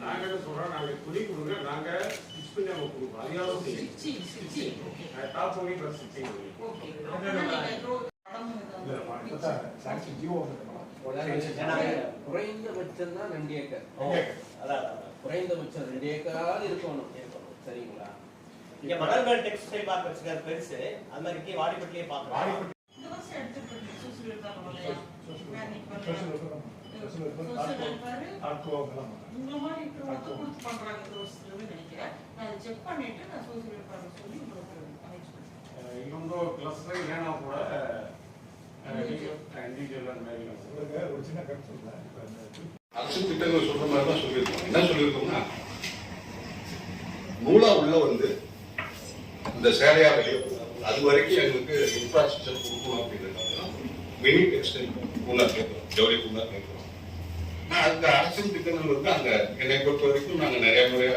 நாங்கள் சொல்றோம் நாங்கள் துணி கொடுங்க நாங்க ஸ்டிச் நம்ம கொடுப்போம் அதிகாரம் குறைந்தபட்சம் தான் ரெண்டு ஏக்கர் குறைந்தபட்சம் ரெண்டு ஏக்கராவது இருக்கணும் சரிங்களா? இங்க மணல்கள் டெக்ஸ்டைல் பார்க் வச்சுக்காரு பெருசு. அது மாதிரி வாடிப்பட்டிலே பார்க்கலாம் உங்களை மாதிரி இருக்கிறவங்களுக்கு கொடுத்து பண்றாங்க இந்த வருஷத்துலன்னு நினைக்கிறேன் நான் அதை செக் பண்ணிட்டு நான் சோசியல் வெல்ஃபேர் சொல்லி உங்களுக்கு அரேஞ்ச் பண்ணுறேன் ಇನ್ನೊಂದು ಕ್ಲಸ್ಟರ್ ಏನೋ ಕೂಡ ಇಂಡಿವಿಜುವಲ್ ಅಂಡ್ ஒரு சின்ன கருத்து சொல்றேன் அரசு திட்டங்கள் சொல்ற மாதிரி தான் சொல்லியிருக்கோம் என்ன சொல்லியிருக்கோம்னா நூலா உள்ள வந்து இந்த சேலையா வெளியே போகாது. அது வரைக்கும் எங்களுக்கு இன்ஃப்ராஸ்ட்ரக்சர் கொடுக்கணும் அப்படிங்கிறதுனால மினி டெக்ஸ்டைல் பூங்கா கேட்கிறோம். ஜவுளி பூங்கா கேட்கிறோம். ஆனா, அந்த அரசின் திட்டங்கள் வந்து அங்க என்னை பொறுத்த வரைக்கும் நாங்க நிறைய முறையா